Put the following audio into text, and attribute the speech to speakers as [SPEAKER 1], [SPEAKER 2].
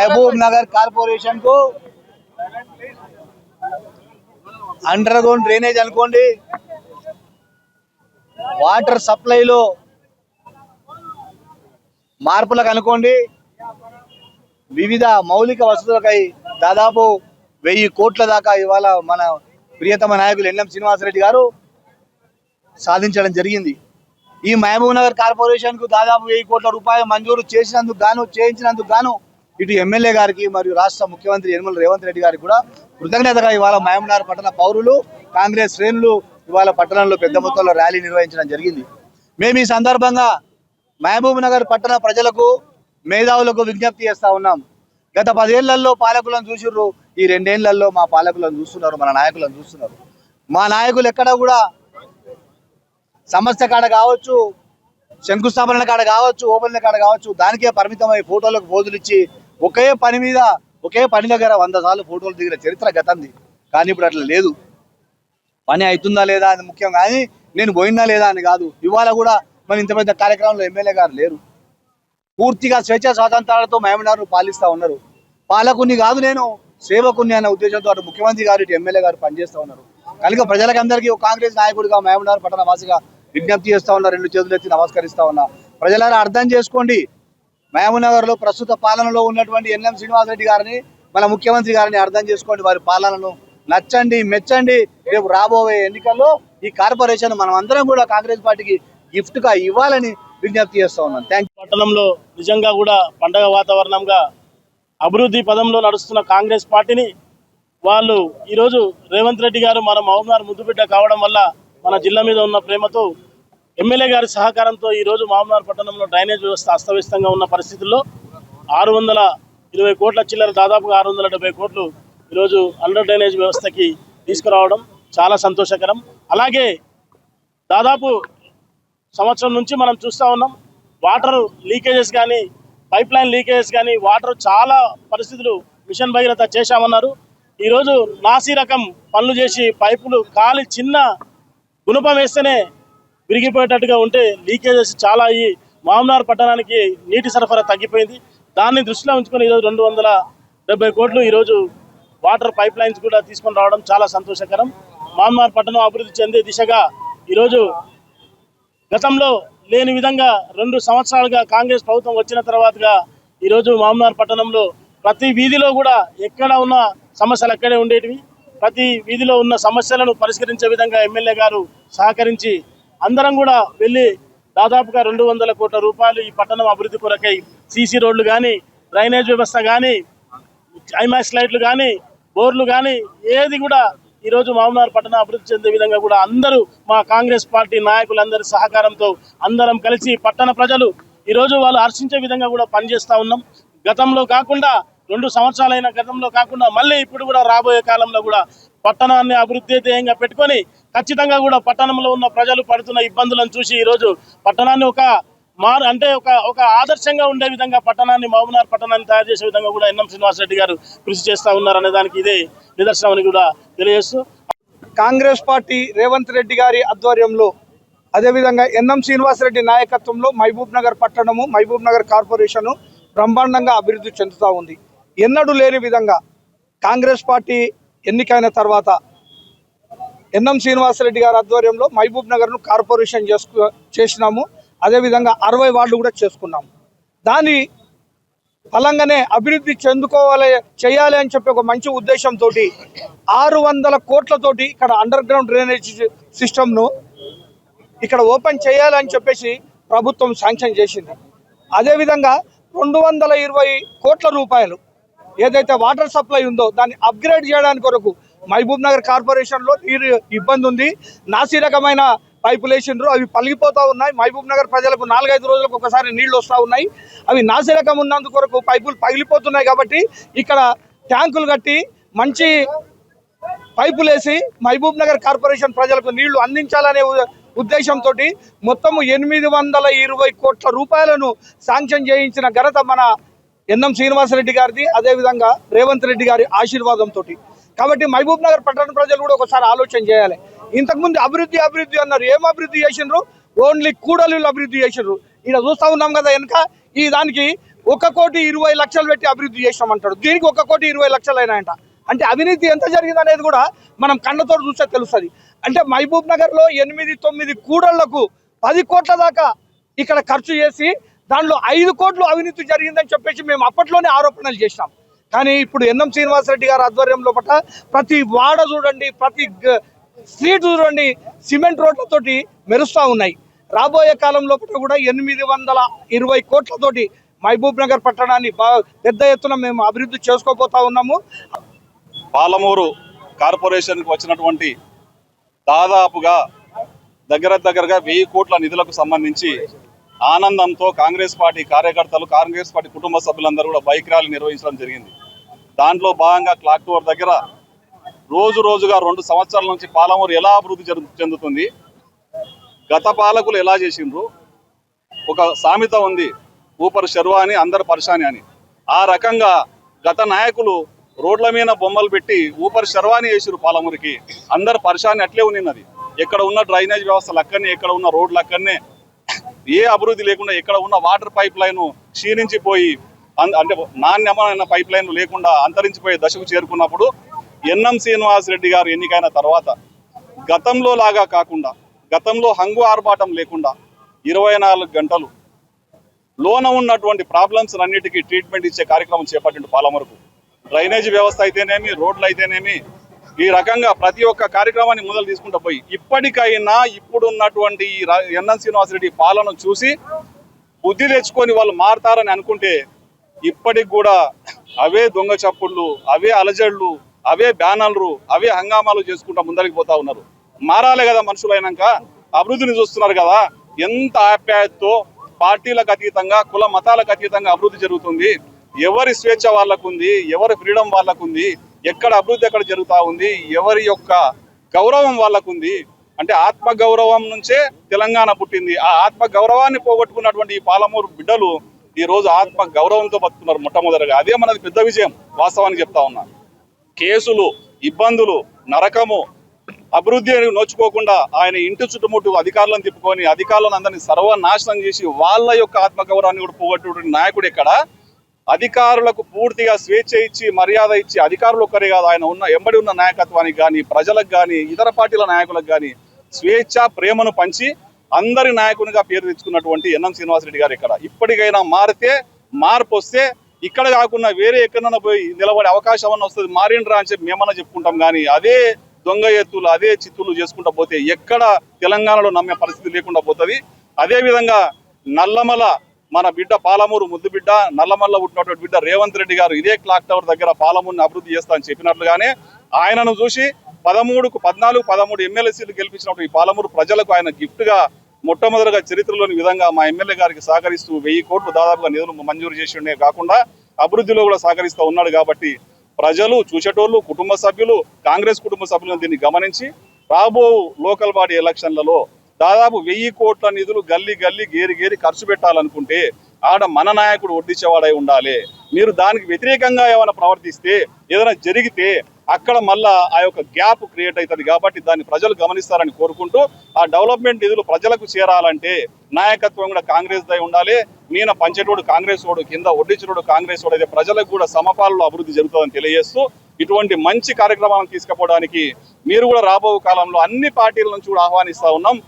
[SPEAKER 1] మహబూబ్ నగర్ కార్పొరేషన్కు underground drainage అనుకోండి water సప్లైలో మార్పులకు అనుకోండి వివిధ మౌలిక వసతులకై దాదాపు వెయ్యి కోట్ల దాకా ఇవాళ మన ప్రియతమ నాయకులు ఎన్ఎం శ్రీనివాసరెడ్డి గారు సాధించడం జరిగింది. ఈ మహబూబ్ నగర్ కార్పొరేషన్కు దాదాపు వెయ్యి కోట్ల రూపాయలు మంజూరు చేసినందుకు గాను చేయించినందుకు గాను ఇటు ఎమ్మెల్యే గారికి మరియు రాష్ట్ర ముఖ్యమంత్రి యనమల రేవంత్ రెడ్డి గారికి కూడా కృతజ్ఞతగా ఇవాళ మహబూబ్ పట్టణ పౌరులు కాంగ్రెస్ శ్రేణులు ఇవాళ పట్టణంలో పెద్ద మొత్తంలో ర్యాలీ నిర్వహించడం జరిగింది. మేము ఈ సందర్భంగా మహబూబ్ నగర్ పట్టణ ప్రజలకు మేధావులకు విజ్ఞప్తి చేస్తూ ఉన్నాం. గత పదేళ్ళలో పాలకులను చూసిర్రు ఈ రెండేళ్ళలో మా పాలకులను చూస్తున్నారు మన నాయకులను చూస్తున్నారు. మా నాయకులు ఎక్కడ కూడా సమస్య కాడ కావచ్చు శంకుస్థాపన కాడ కావచ్చు ఓపెన్ల కాడ కావచ్చు దానికే పరిమితమై ఫోటోలకు పోజులు ఇచ్చి ఒకే పని మీద ఒకే పని దగ్గర వంద సార్లు ఫోటోలు దిగిన చరిత్ర గతంది. కానీ ఇప్పుడు అట్లా లేదు. పని అవుతుందా లేదా అని ముఖ్యం కానీ నేను పోయిందా లేదా అని కాదు. ఇవాళ కూడా మరి ఇంత పెద్ద కార్యక్రమంలో ఎమ్మెల్యే గారు లేరు. పూర్తిగా స్వేచ్ఛ స్వాతంత్రాలతో మేమనారు పాలిస్తా ఉన్నారు. పాలకుని కాదు నేను సేవకుని అనే ఉద్దేశంతో అటు ముఖ్యమంత్రి గారు ఇటు ఎమ్మెల్యే గారు పనిచేస్తూ ఉన్నారు. కనుక ప్రజలకందరికీ కాంగ్రెస్ నాయకుడిగా మేమనారు పట్టణ వాసిగా విజ్ఞప్తి చేస్తా ఉన్నా రెండు చేతులు ఎత్తి నమస్కరిస్తా ఉన్నా. ప్రజలారా అర్థం చేసుకోండి. మహబూబ్నగర్లో ప్రస్తుత పాలనలో ఉన్నటువంటి ఎన్ఎం శ్రీనివాసరెడ్డి గారిని మన ముఖ్యమంత్రి గారిని అర్థం చేసుకోండి వారి పాలనను. నచ్చండి మెచ్చండి రేపు రాబోయే ఎన్నికల్లో ఈ కార్పొరేషన్ మనం అందరం కూడా కాంగ్రెస్ పార్టీకి గిఫ్ట్గా ఇవ్వాలని విజ్ఞప్తి చేస్తా ఉన్నాను. థ్యాంక్
[SPEAKER 2] పట్టణంలో నిజంగా కూడా పండగ వాతావరణంగా అభివృద్ధి పదంలో నడుస్తున్న కాంగ్రెస్ పార్టీని వాళ్ళు ఈరోజు రేవంత్ రెడ్డి గారు మన మహబూబ్నగర్ ముద్దుబిడ్డ కావడం వల్ల మన జిల్లా మీద ఉన్న ప్రేమతో ఎమ్మెల్యే గారి సహకారంతో ఈరోజు మహబూబ్నగర్ పట్టణంలో డ్రైనేజ్ వ్యవస్థ అస్తవ్యస్తంగా ఉన్న పరిస్థితుల్లో ఆరు వందల ఇరవై కోట్ల చిల్లర దాదాపుగా ఆరు వందల డెబ్బై కోట్లు ఈరోజు అండర్ డ్రైనేజ్ వ్యవస్థకి తీసుకురావడం చాలా సంతోషకరం. అలాగే దాదాపు సంవత్సరం నుంచి మనం చూస్తూ ఉన్నాం వాటర్ లీకేజెస్ కానీ పైప్ లైన్ లీకేజెస్ కానీ వాటర్ చాలా పరిస్థితులు మిషన్ భగీరథ చేశామన్నారు. ఈరోజు నాసి రకం పనులు చేసి పైపులు కాలి చిన్న గుణపం వేస్తేనే విరిగిపోయేటట్టుగా ఉంటే లీకేజెస్ చాలా అయ్యి మామనార్ పట్టణానికి నీటి సరఫరా తగ్గిపోయింది. దాన్ని దృష్టిలో ఉంచుకొని ఈరోజు రెండు వందల డెబ్బై కోట్లు ఈరోజు వాటర్ పైప్ లైన్స్ కూడా తీసుకొని రావడం చాలా సంతోషకరం. మామనార్ పట్టణం అభివృద్ధి చెందే దిశగా ఈరోజు గతంలో లేని విధంగా రెండు సంవత్సరాలుగా కాంగ్రెస్ ప్రభుత్వం వచ్చిన తర్వాతగా ఈరోజు మామనార్ పట్టణంలో ప్రతి వీధిలో కూడా ఎక్కడ ఉన్న సమస్యలు అక్కడే ఉండేటివి. ప్రతి వీధిలో ఉన్న సమస్యలను పరిష్కరించే విధంగా ఎమ్మెల్యే గారు సహకరించి అందరం కూడా వెళ్ళి దాదాపుగా రెండు వందల కోట్ల రూపాయలు ఈ పట్టణం అభివృద్ధి కొరకై సీసీ రోడ్లు కానీ డ్రైనేజ్ వ్యవస్థ కానీ ఐమాక్స్ లైట్లు కానీ బోర్లు కానీ ఏది కూడా ఈరోజు మామనార్ పట్టణ అభివృద్ధి చెందే విధంగా కూడా అందరూ మా కాంగ్రెస్ పార్టీ నాయకులందరి సహకారంతో అందరం కలిసి పట్టణ ప్రజలు ఈరోజు వాళ్ళు హర్షించే విధంగా కూడా పనిచేస్తూ ఉన్నాం. గతంలో కాకుండా రెండు సంవత్సరాలైన గతంలో కాకుండా మళ్ళీ ఇప్పుడు కూడా రాబోయే కాలంలో కూడా పట్టణాన్ని అభివృద్ధి ధ్యేయంగా పెట్టుకొని ఖచ్చితంగా కూడా పట్టణంలో ఉన్న ప్రజలు పడుతున్న ఇబ్బందులను చూసి ఈరోజు పట్టణాన్ని ఒక మార్ అంటే ఒక ఒక ఆదర్శంగా ఉండే విధంగా పట్టణాన్ని మహబూనార్ పట్టణాన్ని తయారు చేసే విధంగా కూడా ఎన్ఎం శ్రీనివాసరెడ్డి గారు కృషి చేస్తూ ఉన్నారనే దానికి ఇదే నిదర్శనం అని కూడా తెలియజేస్తూ
[SPEAKER 3] కాంగ్రెస్ పార్టీ రేవంత్ రెడ్డి గారి ఆధ్వర్యంలో అదేవిధంగా ఎన్ఎం శ్రీనివాసరెడ్డి నాయకత్వంలో మహబూబ్ నగర్ పట్టణము మహబూబ్ నగర్ కార్పొరేషను బ్రహ్మాండంగా అభివృద్ధి చెందుతూ ఉంది. ఎన్నడూ లేని విధంగా కాంగ్రెస్ పార్టీ ఎన్నికైన తర్వాత ఎన్ఎం శ్రీనివాసరెడ్డి గారి ఆధ్వర్యంలో మహబూబ్ నగర్ను కార్పొరేషన్ చేసుకు చేసినాము. అదేవిధంగా అరవై వార్డులు కూడా చేసుకున్నాము. దాని ఫలంగానే అభివృద్ధి చెందుకోవాలి చేయాలి అని చెప్పి ఒక మంచి ఉద్దేశంతో ఆరు వందల కోట్లతోటి ఇక్కడ అండర్ గ్రౌండ్ డ్రైనేజ్ సిస్టమ్ను ఇక్కడ ఓపెన్ చేయాలని చెప్పేసి ప్రభుత్వం శాంక్షన్ చేసింది. అదేవిధంగా రెండు వందల ఇరవై కోట్ల రూపాయలు ఏదైతే వాటర్ సప్లై ఉందో దాన్ని అప్గ్రేడ్ చేయడానికి కొరకు మహబూబ్ నగర్ కార్పొరేషన్లో నీరు ఇబ్బంది ఉంది. నాసి రకమైన పైపులు వేసిండ్రు. అవి పలిగిపోతూ ఉన్నాయి. మహబూబ్ నగర్ ప్రజలకు నాలుగైదు రోజులకు ఒకసారి నీళ్ళు వస్తూ ఉన్నాయి. అవి నాసి రకం ఉన్నందు కొరకు పైపులు పగిలిపోతున్నాయి కాబట్టి ఇక్కడ ట్యాంకులు కట్టి మంచి పైపులు వేసి మహబూబ్ నగర్ కార్పొరేషన్ ప్రజలకు నీళ్ళు అందించాలనే ఉ- ఉద్దేశంతో మొత్తము ఎనిమిది వందల ఇరవై కోట్ల రూపాయలను శాంక్షన్ చేయించిన ఘనత మన ఎన్ఎం శ్రీనివాసరెడ్డి గారిది అదేవిధంగా రేవంత్ రెడ్డి గారి ఆశీర్వాదంతో కాబట్టి మహబూబ్ నగర్ పట్టణ ప్రజలు కూడా ఒకసారి ఆలోచన చేయాలి. ఇంతకుముందు అభివృద్ధి అభివృద్ధి అన్నారు. ఏం అభివృద్ధి చేసిండ్రు? ఓన్లీ కూడలు అభివృద్ధి చేసిండ్రు. ఇక్కడ చూస్తా ఉన్నాం కదా వెనక ఈ దానికి ఒక కోటి ఇరవై లక్షలు పెట్టి అభివృద్ధి చేసినామంటాడు. దీనికి ఒక కోటి ఇరవై లక్షలు అయినాయంట అంటే అవినీతి ఎంత జరిగింది అనేది కూడా మనం కళ్ళతో చూస్తే తెలుస్తుంది. అంటే మహబూబ్ నగర్లో ఎనిమిది తొమ్మిది కూడళ్ళకు పది కోట్ల దాకా ఇక్కడ ఖర్చు చేసి దానిలో ఐదు కోట్లు అవినీతి జరిగిందని చెప్పేసి మేము అప్పట్లోనే ఆరోపణలు చేసినాం. కానీ ఇప్పుడు ఎన్ఎం శ్రీనివాసరెడ్డి గారి ఆధ్వర్యంలో పట్ల ప్రతి వాడ చూడండి ప్రతి స్ట్రీట్ చూడండి సిమెంట్ రోడ్లతోటి మెరుస్తూ ఉన్నాయి. రాబోయే కాలంలో పట్ల కూడా ఎనిమిది వందల ఇరవై కోట్లతోటి మహబూబ్ నగర్ పట్టణాన్ని పెద్ద ఎత్తున మేము అభివృద్ధి చేసుకోబోతా ఉన్నాము.
[SPEAKER 4] పాలమూరు కార్పొరేషన్కి వచ్చినటువంటి దాదాపుగా దగ్గర దగ్గరగా వెయ్యి కోట్ల నిధులకు సంబంధించి ఆనందంతో కాంగ్రెస్ పార్టీ కార్యకర్తలు కాంగ్రెస్ పార్టీ కుటుంబ సభ్యులందరూ కూడా బైక్ ర్యాలీ నిర్వహించడం జరిగింది. దాంట్లో భాగంగా క్లాక్ టవర్ దగ్గర రోజు రోజుగా రెండు సంవత్సరాల నుంచి పాలమూరు ఎలా అభివృద్ధి చెందుతుంది? గత పాలకులు ఎలా చేసిండ్రు? ఒక సామెత ఉంది ఊపర్ షర్వా అని అందరు పర్షాని అని. ఆ రకంగా గత నాయకులు రోడ్ల మీద బొమ్మలు పెట్టి ఊపర్ శర్వాని వేసిరు పాలమూరికి. అందరు పర్షాని అట్లే ఉన్నది ఎక్కడ ఉన్న డ్రైనేజ్ వ్యవస్థలు అక్కడనే ఎక్కడ ఉన్న రోడ్లు అక్కడనే ఏ అభివృద్ధి లేకుండా ఇక్కడ ఉన్న వాటర్ పైప్ లైన్ క్షీణించిపోయి అంటే నాణ్యమైన పైప్ లైన్ లేకుండా అంతరించిపోయే దశకు చేరుకున్నప్పుడు ఎన్ఎం శ్రీనివాస్ రెడ్డి గారు ఎన్నికైన తర్వాత గతంలో లాగా కాకుండా గతంలో హంగు ఆర్భాటం లేకుండా ఇరవై నాలుగు గంటలు లోన ఉన్నటువంటి ప్రాబ్లమ్స్ అన్నిటికీ ట్రీట్మెంట్ ఇచ్చే కార్యక్రమం చేపట్టిండు పాలమరకు డ్రైనేజీ వ్యవస్థ అయితేనేమి రోడ్లు అయితేనేమి ఈ రకంగా ప్రతి ఒక్క కార్యక్రమాన్ని మొదలు తీసుకుంటూ పోయి ఇప్పటికైనా ఇప్పుడున్నటువంటి ఈ ఎన్ఎన్ శ్రీనివాసరెడ్డి పాలన చూసి బుద్ధి తెచ్చుకొని వాళ్ళు మారతారని అనుకుంటే ఇప్పటికి కూడా అవే దొంగ చప్పుళ్ళు అవే అలజడులు అవే బ్యానర్లు అవే హంగామాలు చేసుకుంటా ముందరికి పోతా ఉన్నారు. మారాలే కదా మనుషులు అయినాక అభివృద్ధిని చూస్తున్నారు కదా ఎంత ఆప్యాయతతో పార్టీలకు అతీతంగా కుల మతాలకు అతీతంగా అభివృద్ధి జరుగుతుంది ఎవరి స్వేచ్ఛ వాళ్ళకు ఉంది ఎవరి ఫ్రీడమ్ వాళ్ళకు ఉంది ఎక్కడ అభివృద్ధి ఎక్కడ జరుగుతూ ఉంది ఎవరి యొక్క గౌరవం వాళ్ళకుంది అంటే ఆత్మ గౌరవం నుంచే తెలంగాణ పుట్టింది. ఆ ఆత్మ గౌరవాన్ని పోగొట్టుకున్నటువంటి ఈ పాలమూరు బిడ్డలు ఈ రోజు ఆత్మ గౌరవంతో బతుకున్నారు మొట్టమొదటిగా. అదే మనది పెద్ద విజయం వాస్తవానికి చెప్తా ఉన్నా. కేసులు ఇబ్బందులు నరకము అభివృద్ధి అని నోచుకోకుండా ఆయన ఇంటి చుట్టుముట్టు అధికారులను తిప్పుకొని అధికారులను అందరినీ సర్వనాశనం చేసి వాళ్ళ యొక్క ఆత్మగౌరవాన్ని కూడా పోగొట్టుకున్న నాయకుడు ఇక్కడ అధికారులకు పూర్తిగా స్వేచ్ఛ ఇచ్చి మర్యాద ఇచ్చి అధికారులు ఒక్కరే కాదు ఆయన ఉన్న ఎంబడి ఉన్న నాయకత్వానికి కానీ ప్రజలకు కానీ ఇతర పార్టీల నాయకులకు కానీ స్వేచ్ఛ ప్రేమను పంచి అందరి నాయకునిగా పేరు తెచ్చుకున్నటువంటి ఎన్ఎం శ్రీనివాసరెడ్డి గారు ఇక్కడ. ఇప్పటికైనా మారితే మార్పు వస్తే ఇక్కడ కాకుండా వేరే ఎక్కడన్నా పోయి నిలబడే అవకాశం అన్న వస్తుంది మారిండ్రా అని చెప్పి మేమన్నా చెప్పుకుంటాం కానీ అదే దొంగ ఎత్తులు అదే చిత్తులు చేసుకుంటా పోతే ఎక్కడ తెలంగాణలో నమ్మే పరిస్థితి లేకుండా పోతుంది. అదేవిధంగా నల్లమల మన బిడ్డ పాలమూరు ముద్దు బిడ్డ నల్లమల్ల పుట్టినటువంటి బిడ్డ రేవంత్ రెడ్డి గారు ఇదే క్లాక్ టవర్ దగ్గర పాలమూరుని అభివృద్ధి చేస్తా అని చెప్పినట్లుగానే ఆయనను చూసి పదమూడుకు పద్నాలుగు పదమూడు ఎమ్మెల్యేసీలు గెలిపించినప్పుడు ఈ పాలమూరు ప్రజలకు ఆయన గిఫ్ట్గా మొట్టమొదటిగా చరిత్రలోని విధంగా మా ఎమ్మెల్యే గారికి సహకరిస్తూ వెయ్యి కోట్లు దాదాపుగా నిధులు మంజూరు చేసి ఉండే కాకుండా అభివృద్ధిలో కూడా సహకరిస్తూ ఉన్నాడు కాబట్టి ప్రజలు చూసేటోళ్ళు కుటుంబ సభ్యులు కాంగ్రెస్ కుటుంబ సభ్యులను దీన్ని గమనించి రాబో లోకల్ బాడీ ఎలక్షన్లలో దాదాపు వెయ్యి కోట్ల నిధులు గల్లీ గల్లీ గేరి గేరి ఖర్చు పెట్టాలనుకుంటే ఆడ మన నాయకుడు వడ్డించేవాడై ఉండాలి. మీరు దానికి వ్యతిరేకంగా ఏమైనా ప్రవర్తిస్తే ఏదైనా జరిగితే అక్కడ మళ్ళా ఆ యొక్క గ్యాప్ క్రియేట్ అవుతుంది కాబట్టి దాన్ని ప్రజలు గమనిస్తారని కోరుకుంటూ ఆ డెవలప్మెంట్ నిధులు ప్రజలకు చేరాలంటే నాయకత్వం కూడా కాంగ్రెస్ దై ఉండాలి. మీన పంచటోడు కాంగ్రెస్ వాడు కింద వడ్డించేటోడు కాంగ్రెస్ వాడు అయితే ప్రజలకు కూడా సమపాలలో అభివృద్ధి జరుగుతుందని తెలియజేస్తూ ఇటువంటి మంచి కార్యక్రమాలను తీసుకుపోవడానికి మీరు కూడా రాబో కాలంలో అన్ని పార్టీల నుంచి కూడా ఆహ్వానిస్తా ఉన్నాం.